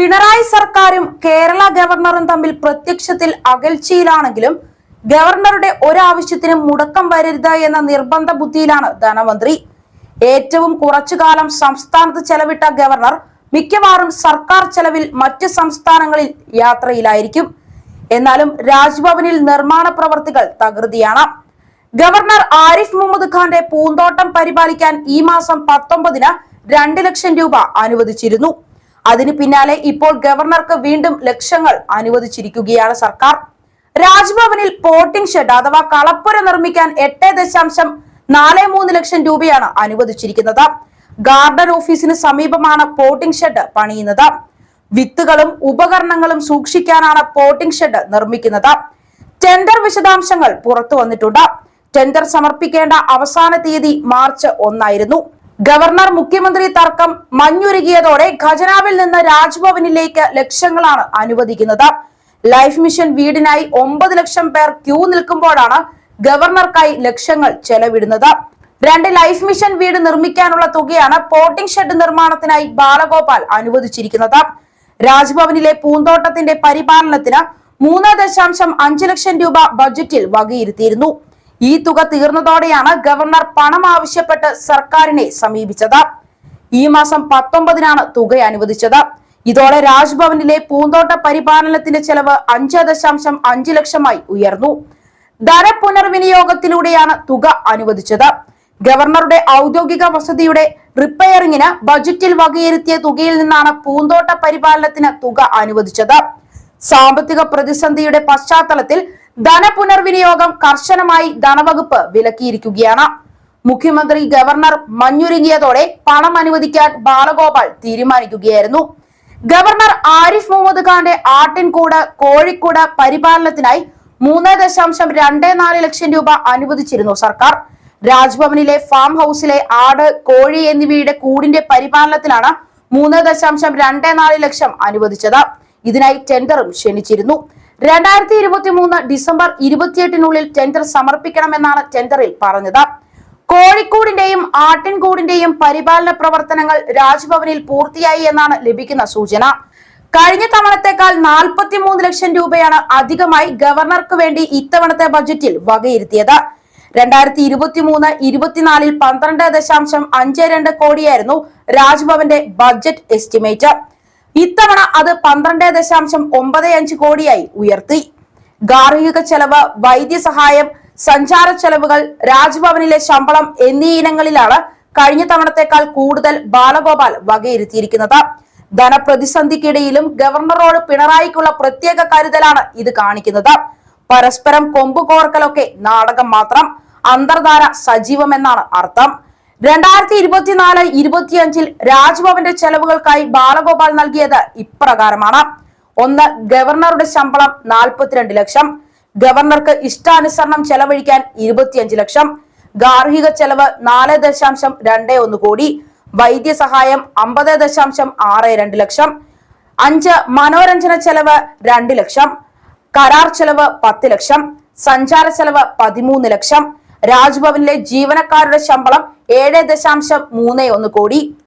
പിണറായി സർക്കാരും കേരള ഗവർണറും തമ്മിൽ പ്രത്യക്ഷത്തിൽ അകൽച്ചയിലാണെങ്കിലും ഗവർണറുടെ ഒരാവശ്യത്തിനും മുടക്കം വരരുത് എന്ന നിർബന്ധ ബുദ്ധിയിലാണ് ധനമന്ത്രി. ഏറ്റവും കുറച്ചു കാലം സംസ്ഥാനത്ത് ചെലവിട്ട ഗവർണർ മിക്കവാറും സർക്കാർ ചെലവിൽ മറ്റ് സംസ്ഥാനങ്ങളിൽ യാത്രയിലായിരിക്കും. എന്നാലും രാജ്ഭവനിൽ നിർമ്മാണ പ്രവർത്തികൾ തകൃതിയാണ്. ഗവർണർ ആരിഫ് മുഹമ്മദ് ഖാന്റെ പൂന്തോട്ടം പരിപാലിക്കാൻ ഈ മാസം പത്തൊമ്പതിന് രണ്ട് ലക്ഷം രൂപ അനുവദിച്ചിരുന്നു. അതിന് പിന്നാലെ ഇപ്പോൾ ഗവർണർക്ക് വീണ്ടും ലക്ഷങ്ങൾ അനുവദിച്ചിരിക്കുകയാണ് സർക്കാർ. രാജ്ഭവനിൽ പോട്ടിംഗ് ഷെഡ് അഥവാ കളപ്പുര നിർമ്മിക്കാൻ എട്ട് ദശാംശം നാല് മൂന്ന് ലക്ഷം രൂപയാണ് അനുവദിച്ചിരിക്കുന്നത്. ഗാർഡൻ ഓഫീസിന് സമീപമാണ് പോട്ടിംഗ് ഷെഡ് പണിയുന്നത്. വിത്തുകളും ഉപകരണങ്ങളും സൂക്ഷിക്കാനാണ് പോട്ടിംഗ് ഷെഡ് നിർമ്മിക്കുന്നത്. ടെൻഡർ വിശദാംശങ്ങൾ പുറത്തു വന്നിട്ടുണ്ട് ടെൻഡർ സമർപ്പിക്കേണ്ട അവസാന തീയതി മാർച്ച് ഒന്നായിരുന്നു. ഗവർണർ മുഖ്യമന്ത്രി തർക്കം മഞ്ഞുരുകിയതോടെ ഖജനാവിൽ നിന്ന് രാജ്ഭവനിലേക്ക് ലക്ഷങ്ങളാണ് അനുവദിക്കുന്നത്. ലൈഫ് മിഷൻ വീടിനായി ഒമ്പത് ലക്ഷം പേർ ക്യൂ നിൽക്കുമ്പോഴാണ് ഗവർണർക്കായി ലക്ഷങ്ങൾ ചെലവിടുന്നത്. രണ്ട് ലൈഫ് മിഷൻ വീട് നിർമ്മിക്കാനുള്ള തുകയാണ് പോട്ടിംഗ് ഷെഡ് നിർമ്മാണത്തിനായി ബാലഗോപാൽ അനുവദിച്ചിരിക്കുന്നത്. രാജ്ഭവനിലെ പൂന്തോട്ടത്തിന്റെ പരിപാലനത്തിന് മൂന്ന് ദശാംശം അഞ്ച് ലക്ഷം രൂപ ബജറ്റിൽ വകയിരുത്തിയിരുന്നു. ഈ തുക തീർന്നതോടെയാണ് ഗവർണർ പണം ആവശ്യപ്പെട്ട് സർക്കാരിനെ സമീപിച്ചത്. ഈ മാസം പത്തൊമ്പതിനാണ് തുക അനുവദിച്ചത്. ഇതോടെ രാജ്ഭവനിലെ പൂന്തോട്ട പരിപാലനത്തിന്റെ ചെലവ് അഞ്ച് ദശാംശം അഞ്ച് ലക്ഷമായി ഉയർന്നു. ധന പുനർവിനിയോഗത്തിലൂടെയാണ് തുക അനുവദിച്ചത്. ഗവർണറുടെ ഔദ്യോഗിക വസതിയുടെ റിപ്പയറിംഗിന് ബജറ്റിൽ വകയിരുത്തിയ തുകയിൽ നിന്നാണ് പൂന്തോട്ട പരിപാലനത്തിന് തുക അനുവദിച്ചത്. സാമ്പത്തിക പ്രതിസന്ധിയുടെ പശ്ചാത്തലത്തിൽ ധന പുനർവിനിയോഗം കർശനമായി ധനവകുപ്പ് വിലക്കിയിരിക്കുകയാണ്. മുഖ്യമന്ത്രി ഗവർണർ മഞ്ഞുരുങ്ങിയതോടെ പണം അനുവദിക്കാൻ ബാലഗോപാൽ തീരുമാനിക്കുകയായിരുന്നു. ഗവർണർ ആരിഫ് മുഹമ്മദ് ഖാന്റെ ആട്ടിൻകൂട് കോഴിക്കൂട് പരിപാലനത്തിനായി മൂന്ന് ദശാംശം രണ്ട് നാല് ലക്ഷം രൂപ അനുവദിച്ചിരുന്നു സർക്കാർ. രാജ്ഭവനിലെ ഫാം ഹൗസിലെ ആട് കോഴി എന്നിവയുടെ കൂടിന്റെ പരിപാലനത്തിലാണ് മൂന്ന് ദശാംശം രണ്ട് നാല് ലക്ഷം അനുവദിച്ചത്. ഇതിനായി ടെൻഡറും ക്ഷണിച്ചിരുന്നു. രണ്ടായിരത്തി ഇരുപത്തി മൂന്ന് ഡിസംബർ ഇരുപത്തിയെട്ടിനുള്ളിൽ ടെൻഡർ സമർപ്പിക്കണമെന്നാണ് ടെൻഡറിൽ പറഞ്ഞത്. കോഴിക്കോടിന്റെയും ആട്ടിൻകൂടിന്റെയും പരിപാലന പ്രവർത്തനങ്ങൾ രാജ്ഭവനിൽ പൂർത്തിയായി എന്നാണ് ലഭിക്കുന്ന സൂചന. കഴിഞ്ഞ തവണത്തേക്കാൾ നാൽപ്പത്തി മൂന്ന് ലക്ഷം രൂപയാണ് അധികമായി ഗവർണർക്ക് വേണ്ടി ഇത്തവണത്തെ ബജറ്റിൽ വകയിരുത്തിയത്. രണ്ടായിരത്തി ഇരുപത്തി മൂന്ന് ഇരുപത്തിനാലിൽ പന്ത്രണ്ട് ദശാംശം അഞ്ച് രണ്ട് കോടിയായിരുന്നു രാജ്ഭവന്റെ ബജറ്റ് എസ്റ്റിമേറ്റ്. ഇത്തവണ അത് പന്ത്രണ്ട് ദശാംശം ഒമ്പത് അഞ്ച് കോടിയായി ഉയർത്തി. ഗാർഹിക ചെലവ് വൈദ്യസഹായം സഞ്ചാര ചെലവുകൾ രാജ്ഭവനിലെ ശമ്പളം എന്നീ ഇനങ്ങളിലാണ് കഴിഞ്ഞ തവണത്തേക്കാൾ കൂടുതൽ ബാലഗോപാൽ വകയിരുത്തിയിരിക്കുന്നത്. ധനപ്രതിസന്ധിക്കിടയിലും ഗവർണറോട് പിണറായിക്കുള്ള പ്രത്യേക കരുതലാണ് ഇത് കാണിക്കുന്നത്. പരസ്പരം കൊമ്പുകോർക്കലൊക്കെ നാടകം മാത്രം അന്തർധാര സജീവമെന്നാണ് അർത്ഥം. രണ്ടായിരത്തി ഇരുപത്തിനാല് ഇരുപത്തിയഞ്ചിൽ രാജ്ഭവന്റെ ചെലവുകൾക്കായി ബാലഗോപാൽ നൽകിയത് ഇപ്രകാരമാണ്. ഒന്ന് ഗവർണറുടെ ശമ്പളം നാൽപ്പത്തിരണ്ട് ലക്ഷം. ഗവർണർക്ക് ഇഷ്ടാനുസരണം ചെലവഴിക്കാൻ ഇരുപത്തിയഞ്ച് ലക്ഷം. ഗാർഹിക ചെലവ് നാല് ദശാംശം രണ്ട് ഒന്ന് കോടി. വൈദ്യസഹായം അമ്പത് ദശാംശം ആറ് രണ്ട് ലക്ഷം. അഞ്ച് മനോരഞ്ജന ചെലവ് രണ്ട് ലക്ഷം. കരാർ ചെലവ് പത്ത് ലക്ഷം. സഞ്ചാര ചെലവ് പതിമൂന്ന് ലക്ഷം. രാജ്ഭവനിലെ ജീവനക്കാരുടെ ശമ്പളം ഏഴ് ദശാംശം മൂന്ന് ഒന്ന് കോടി.